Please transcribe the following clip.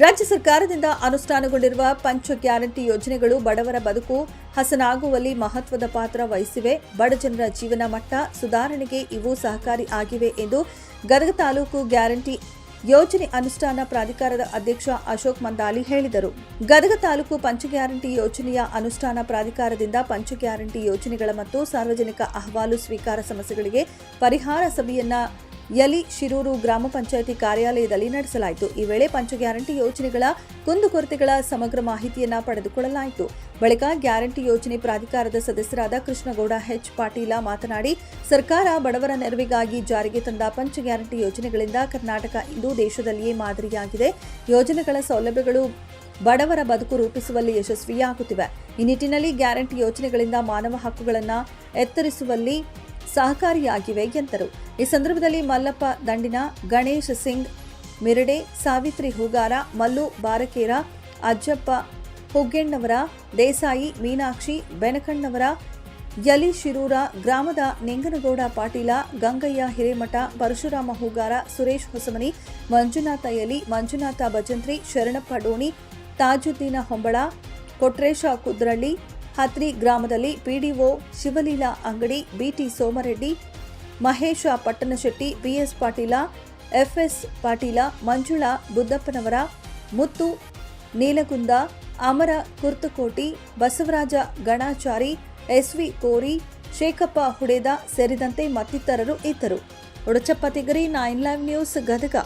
ರಾಜ್ಯ ಸರ್ಕಾರದಿಂದ ಅನುಷ್ಠಾನಗೊಂಡಿರುವ ಪಂಚ ಗ್ಯಾರಂಟಿ ಯೋಜನೆಗಳು ಬಡವರ ಬದುಕು, ಹಸನಾಗುವಲ್ಲಿ ಮಹತ್ವದ ಪಾತ್ರ ವಹಿಸಿವೆ. ಬಡಜನರ ಜೀವನ ಮಟ್ಟ ಸುಧಾರಣೆಗೆ ಇವು ಸಹಕಾರಿ ಆಗಿವೆ ಎಂದು ಗದಗ ತಾಲೂಕು ಗ್ಯಾರಂಟಿ ಯೋಜನೆ ಅನುಷ್ಠಾನ ಪ್ರಾಧಿಕಾರದ ಅಧ್ಯಕ್ಷ ಅಶೋಕ್ ಮಂದಾಲಿ ಹೇಳಿದರು. ಗದಗ ತಾಲೂಕು ಪಂಚ ಗ್ಯಾರಂಟಿ ಯೋಜನೆಯ ಅನುಷ್ಠಾನ ಪ್ರಾಧಿಕಾರದಿಂದ ಪಂಚ ಗ್ಯಾರಂಟಿ ಯೋಜನೆಗಳ ಮತ್ತು ಸಾರ್ವಜನಿಕ ಅಹವಾಲು ಸ್ವೀಕಾರ ಸಮಸ್ಯೆಗಳಿಗೆ ಪರಿಹಾರ ಸಭೆಯನ್ನ ಯಲಿ ಶಿರೂರು ಗ್ರಾಮ ಪಂಚಾಯಿತಿ ಕಾರ್ಯಾಲಯದಲ್ಲಿ ನಡೆಸಲಾಯಿತು. ಈ ವೇಳೆ ಪಂಚ ಗ್ಯಾರಂಟಿ ಯೋಜನೆಗಳ ಕುಂದುಕೊರತೆಗಳ ಸಮಗ್ರ ಮಾಹಿತಿಯನ್ನ ಪಡೆದುಕೊಳ್ಳಲಾಯಿತು. ಬಳಿಕ ಗ್ಯಾರಂಟಿ ಯೋಜನೆ ಪ್ರಾಧಿಕಾರದ ಸದಸ್ಯರಾದ ಕೃಷ್ಣಗೌಡ ಎಚ್ ಪಾಟೀಲ ಮಾತನಾಡಿ, ಸರ್ಕಾರ ಬಡವರ ನೆರವಿಗಾಗಿ ಜಾರಿಗೆ ತಂದ ಪಂಚ ಗ್ಯಾರಂಟಿ ಯೋಜನೆಗಳಿಂದ ಕರ್ನಾಟಕ ಇಂದು ದೇಶದಲ್ಲಿಯೇ ಮಾದರಿಯಾಗಿದೆ. ಯೋಜನೆಗಳ ಸೌಲಭ್ಯಗಳು ಬಡವರ ಬದುಕು ರೂಪಿಸುವಲ್ಲಿ ಯಶಸ್ವಿಯಾಗುತ್ತಿವೆ. ಈ ನಿಟ್ಟಿನಲ್ಲಿ ಗ್ಯಾರಂಟಿ ಯೋಜನೆಗಳಿಂದ ಮಾನವ ಹಕ್ಕುಗಳನ್ನು ಎತ್ತರಿಸುವಲ್ಲಿ ಸಹಕಾರಿಯಾಗಿವೆ ಎಂದರು. ಈ ಸಂದರ್ಭದಲ್ಲಿ ಮಲ್ಲಪ್ಪ, ದಂಡಿನ ಗಣೇಶ್ ಸಿಂಗ್, ಮಿರಡೆ, ಸಾವಿತ್ರಿ ಹೂಗಾರ, ಮಲ್ಲು ಬಾರಕೇರ, ಅಜ್ಜಪ್ಪ ಹುಗ್ಗೆಣ್ಣವರ, ದೇಸಾಯಿ, ಮೀನಾಕ್ಷಿ ಬೆನಕಣ್ಣವರ, ಯಲಿ ಶಿರೂರ, ಗ್ರಾಮದ ನಿಂಗನಗೌಡ ಪಾಟೀಲ, ಗಂಗಯ್ಯ ಹಿರೇಮಠ, ಪರಶುರಾಮ ಹೂಗಾರ, ಸುರೇಶ್ ಹೊಸಮನಿ, ಮಂಜುನಾಥ ಯಲಿ, ಮಂಜುನಾಥ ಭಜಂತ್ರಿ, ಶರಣಪ್ಪ ಡೋಣಿ, ತಾಜುದ್ದೀನ ಹೊಂಬಳ, ಕೊಟ್ರೇಶ ಕುದ್ರಳ್ಳಿ ಹತ್ರಿ ಗ್ರಾಮದಲ್ಲಿ PDO Shivaleela Angadi, BT Somareddy, Mahesha Pattanashetti, BS Patil, FS Patil, Manjula Buddappanavar, Muttu Neelagunda, Amara Kurtukoti, Basavaraja Ganachari, SV Kori, Shekhappa Hudeda ಸೇರಿದಂತೆ ಮತ್ತಿತರರು ಇದ್ದರು. Udachappa Tigari, nine live news Gadag